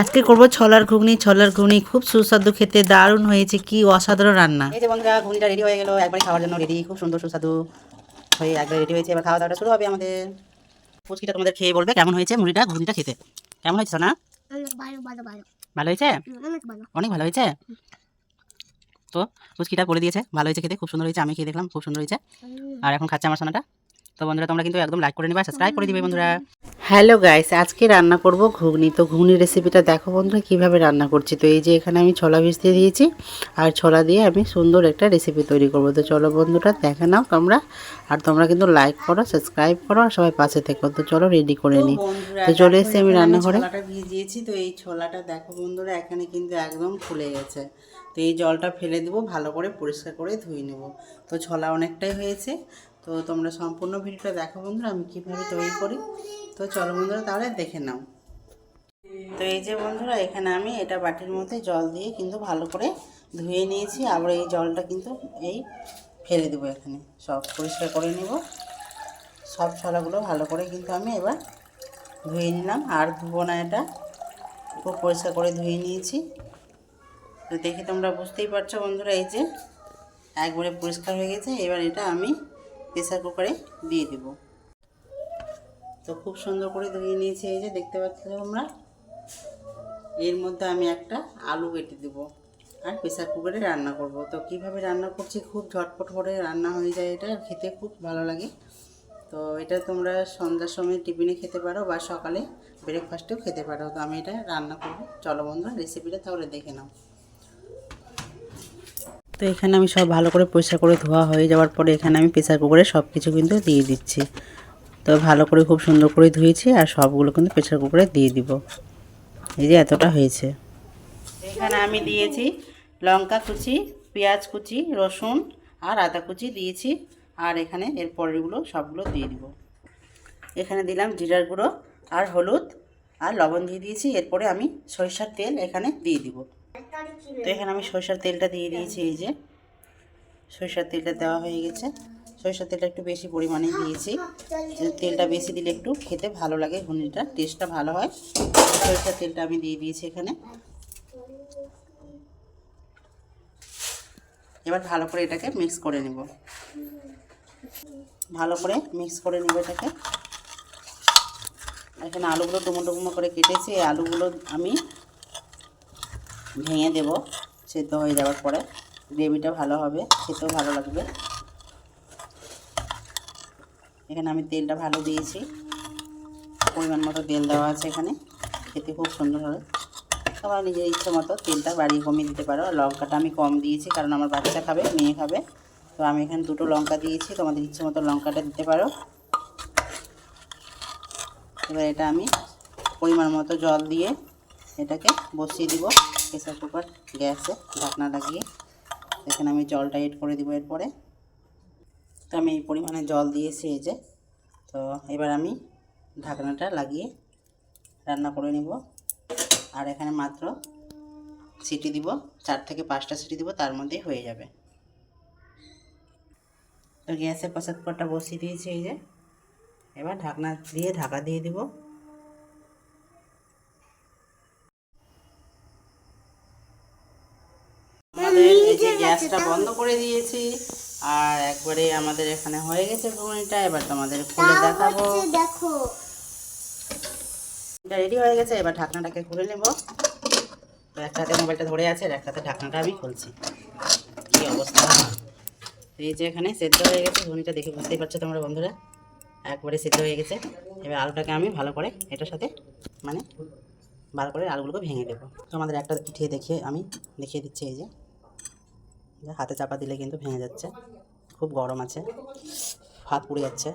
আজকে করব ছলার ঘুগনি। ছলার ঘুগনি খুব সুস্বাদু খেতে দারুণ হয়েছে কি অসাধারণ রান্না। এই যে বন্ধুরা ঘুগনিটা রেডি হয়ে গেল একবারে খাওয়ার জন্য রেডি খুব সুন্দর সুস্বাদু হয়ে একবারে রেডি হয়েছে। এবার খাওয়া দাওয়াটা শুরু হবে আমাদের। ফুচকিটা তোমাদের খেয়ে বলবে কেমন হয়েছে মুড়িটা ঘুগনিটা খেতে। কেমন হয়েছে না ভালো ভালো ভালো। ভালো হয়েছে? অনেক ভালো। অনেক ভালো হয়েছে? তো ফুচকিটা করে দিয়েছে ভালো হয়েছে খেতে খুব সুন্দর হয়েছে আমি খেয়ে দেখলাম খুব সুন্দর হয়েছে। আর এখন খাচ্ছে আমার সোনাটা। তো বন্ধুরা তোমরা কিন্তু একদম লাইক করে নিবা সাবস্ক্রাইব করে দিবে বন্ধুরা। হ্যালো গাইস আজকে রান্না করব ঘুগনি। তো ঘুগনি রেসিপিটা দেখো বন্ধুরা কীভাবে রান্না করছি। তো এই যে এখানে আমি ছোলা ভিজতে দিয়েছি আর ছোলা দিয়ে আমি সুন্দর একটা রেসিপি তৈরি করব। তো চলো বন্ধুরা দেখে নাও তোমরা। আর তোমরা কিন্তু লাইক করো সাবস্ক্রাইব করো আর সবাই পাশে থেকো। তো চলো রেডি করে নিই। তো চলে এসেছি আমি রান্নাঘরে। ছোলাটা ভিজিয়েছি। তো এই ছোলাটা দেখো বন্ধুরা এখানে কিন্তু একদম ফুলে গেছে। তো এই জলটা ফেলে দেবো ভালো করে পরিষ্কার করে ধুয়ে নেব। তো ছোলা অনেকটাই হয়েছে। তো তোমরা সম্পূর্ণ ভিডিওটা দেখো বন্ধুরা আমি কীভাবে তৈরি করি। তো চলো বন্ধুরা, তাহলে দেখে নাও। তো এই যে বন্ধুরা, এখানে আমি এটা বাটির মধ্যে জল দিয়ে কিন্তু ভালো করে ধুয়ে নিয়েছি। আবার এই জলটা কিন্তু এই ফেলে দেবো এখানে। সব পরিষ্কার করে নেব। সব ছলাগুলো ভালো করে কিন্তু আমি এবার ধুয়ে নিলাম। আর ধুবো না এটা। খুব পরিষ্কার করে ধুয়ে নিয়েছি। তো দেখে তোমরা বুঝতেই পারছ বন্ধুরা, এই যে একবারে পরিষ্কার হয়ে গেছে। এবার এটা আমি প্রেসার কুকারে দিয়ে দেব। তো খুব সুন্দর করে ধুয়ে নিয়েছি, এই যে দেখতে পাচ্ছ তোমরা। এর মধ্যে আমি একটা আলু কেটে দেবো আর প্রেসার কুকারে রান্না করব। তো কীভাবে রান্না করছি, খুব ঝটপট করে রান্না হয়ে যায় এটা খেতে খুব ভালো লাগে। তো এটা তোমরা সন্ধ্যার সময় টিফিনে খেতে পারো বা সকালে ব্রেকফাস্টেও খেতে পারো। তো আমি এটা রান্না করব। চলো বন্ধুরা রেসিপিটা তাহলে দেখে নাও। তো এখানে আমি সব ভালো করে পরিষ্কার করে ধোয়া হয়ে যাওয়ার পরে এখানে আমি প্রেসার কুকারে সব কিছু কিন্তু দিয়ে দিচ্ছি। তো ভালো করে খুব সুন্দর করে ধুয়েছি আর সবগুলো কিন্তু প্রেশার কুকারে দিয়ে দিব। এই যে এতটা হয়েছে। এখানে আমি দিয়েছি লঙ্কা কুচি, পেঁয়াজ কুচি, রসুন আর আদা কুচি দিয়েছি আর এখানে এর পরেরগুলো সবগুলো দিয়ে দিব। এখানে দিলাম জিরার গুঁড়ো আর হলুদ আর লবণ দিয়ে দিয়েছি। এরপরে আমি সরিষার তেল এখানে দিয়ে দিব। তো এখানে আমি সরিষার তেলটা দিয়ে দিয়েছি এই যে। সরিষার তেলটা দেওয়া হয়ে গেছে। সরিষার তেলটা একটু বেশি পরিমাণে দিয়েছি। তেলটা বেশি দিলে একটু খেতে ভালো লাগে, ঘুগনিটা। টেস্টটা ভালো হয়। সরিষার তেলটা আমি দিয়ে দিয়েছি এখানে। এবার ভালো করে এটাকে মিক্স করে নেব। ভালো করে মিক্স করে নেব এটাকে। এখানে আলুগুলো ডুমো ডুমো করে কেটেছি। এই আলুগুলো আমি ভেঙে দেব। সেদ্ধ হয়ে যাওয়ার পরে। গ্রেভিটা ভালো হবে, খেতেও ভালো লাগবে। এখানে আমি তেলটা ভালো দিয়েছি। পরিমাণ মতো তেল দেওয়া আছে এখানে। খেতে খুব সুন্দর হবে। সবাই নিজের ইচ্ছে মতো তেলটা বাড়িয়ে কমিয়ে দিতে পারো। লঙ্কাটা আমি কম দিয়েছি কারণ আমার বাচ্চা খাবে, মেয়ে খাবে। তো আমি এখানে দুটো লঙ্কা দিয়েছি। তোমাদের ইচ্ছে মতো লঙ্কাটা দিতে পারো। এবার এটা আমি পরিমাণ মতো জল দিয়ে এটাকে বসিয়ে দিব প্রেসার কুকার গ্যাসে ঢাকনা লাগিয়ে। এখানে আমি জলটা এড করে দিব এরপরে। আমি এই পরিমাণে জল দিয়েছি এই যে। তো এবার আমি ঢাকনাটা লাগিয়ে রান্না করে নিব। আর এখানে মাত্র সিটি দিব, চার থেকে পাঁচটা সিটি দিব, তার মধ্যেই হয়ে যাবে। তো গ্যাসে প্রেসার কুকারটা বসিয়ে দিয়েছি এই যে। এবার ঢাকনা দিয়ে ঢাকা দিয়ে দিব। গ্যাসটা বন্ধ করে দিয়েছি। আর একবারে আমাদের এখানে হয়ে গেছে ঘুগনিটা এবার তোমাদের খুলে দেখাবো। দেখো। এটা রেডি হয়ে গেছে এবার ঢাকনাটাকে খুলে নেব। একটা হাতে মোবাইলটা ধরে আছে আর একটা ঢাকনাটা আমি খুলছি। কি অবস্থা? এই যে এখানে সেদ্ধ হয়ে গেছে ঘুগনিটা দেখে বুঝতেই পারছ তোমরা বন্ধুরা। একবারে সেদ্ধ হয়ে গেছে। এবার আলুটাকে আমি ভালো করে এটার সাথে মানে ভালো করে আলুগুলোকে ভেঙে দেবো। তো আমাদের একটা উঠিয়ে দেখিয়ে আমি দেখিয়ে দিচ্ছি এই যে। হাতে চাপা দিলে কিন্তু ভেঙে যাচ্ছে। খুব গরম আছে। হাত পুড়ে যাচ্ছে।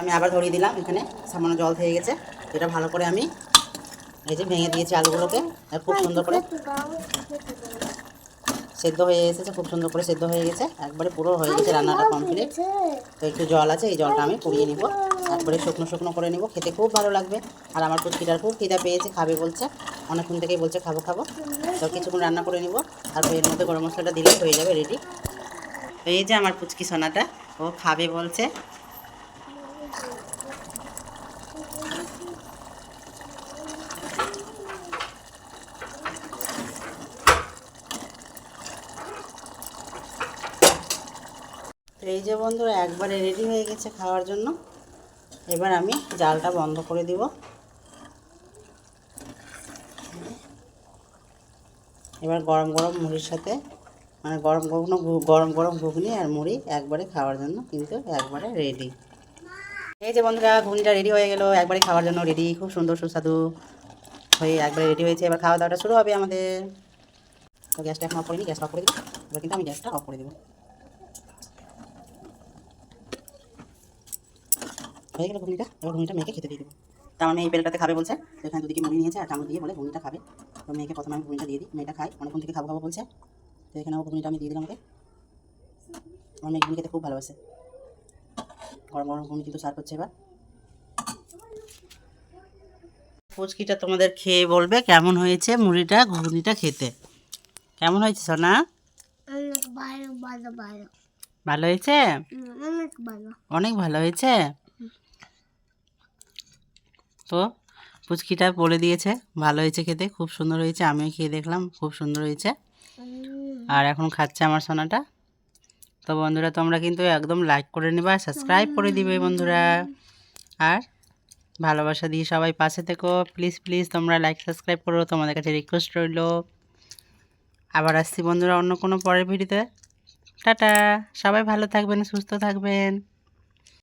আমি আবার ধরিয়ে দিলাম এখানে। সামান্য জল থেকে গেছে। এটা ভালো করে আমি এই যে ভেঙে দিয়েছি আলুগুলোকে। খুব সুন্দর করে সেদ্ধ হয়ে এসেছে খুব সুন্দর করে সেদ্ধ হয়ে গেছে। একবারে পুরো হয়ে গেছে রান্নাটা কমপ্লিট তো একটু জল আছে, এই জলটা আমি পুড়িয়ে নিব। একবারে শুকনো শুকনো করে নিব, খেতে খুব ভালো লাগবে। আর আমার পুচকিটার খুব খিদা পেয়েছে, খাবে বলছে। অনেকক্ষণ থেকেই বলছে, খাব খাব। তো কিছুক্ষণ রান্না করে নিব। আর এর মধ্যে গরম মশলাটা দিলে হয়ে যাবে রেডি। এই যে আমার পুচকি সোনাটা, ও খাবে বলছে। যে বন্ধুরা, একবারে রেডি হয়ে গেছে খাওয়ার জন্য। এবার আমি জালটা বন্ধ করে দিব। এবার গরম গরম মুড়ির সাথে মানে গরম গরম গরম গরম ঘুগনি আর মুড়ি একবারে খাওয়ার জন্য কিন্তু একবারে রেডি এই যে বন্ধুরা, ঘুগনিটা রেডি হয়ে গেল, একবারে খাওয়ার জন্য রেডি খুব সুন্দর সুস্বাদু হয়ে একবারে রেডি হয়েছে। এবার খাওয়া দাওয়াটা শুরু হবে আমাদের। তো গ্যাসটা এখন অফ করিনি গ্যাসটা অফ করে দিব এবার কিন্তু আমি গ্যাসটা অফ করে দেবো। হয়ে গেল ঘুগনিটা এবার ঘুগনিটা মেয়েকে খেতে দিয়ে দেবো। তা আমার মেয়ে এই প্লেটটাতে খাবে বলছে তো এখানে দুদিকে মুড়ি নিয়েছে আর চামচ দিয়ে বলে ঘুগনিটা খাবে। তো মেয়েকে প্রথমে আমি ঘুগনিটা দিয়ে দিই মেয়েটা খাই অনেকক্ষণ থেকে খাব খাব বলছে। তো এখানে ঘুগনিটা আমি দিয়ে দিলাম ওকে। আমার মেয়ে ঘুগনি খেতে খুব ভালোবাসে। গরম গরম ঘুগনি কিন্তু সার্ভ হচ্ছে এবার। ফুচকিটা তোমাদের খেয়ে বলবে কেমন হয়েছে মুড়িটা ঘুগনিটা খেতে। কেমন হয়েছে সোনা? ভালো হয়েছে? অনেক ভালো হয়েছে? তো পুচকিটা বলে দিয়েছে, ভালো হয়েছে খেতে, খুব সুন্দর হয়েছে, আমিও খেয়ে দেখলাম, খুব সুন্দর হয়েছে। আর এখন খাচ্ছে আমার সোনাটা। তো বন্ধুরা, তোমরা কিন্তু একদম লাইক করে নেবা সাবস্ক্রাইব করে দিবে বন্ধুরা। আর ভালোবাসা দিয়ে সবাই পাশে থেকো। প্লিজ প্লিজ তোমরা লাইক সাবস্ক্রাইব করো। তোমাদের কাছে রিকোয়েস্ট রইল। আবার আসছি বন্ধুরা অন্য কোনো পরের ভিডিওতে টাটা! সবাই ভালো থাকবেন, সুস্থ থাকবেন।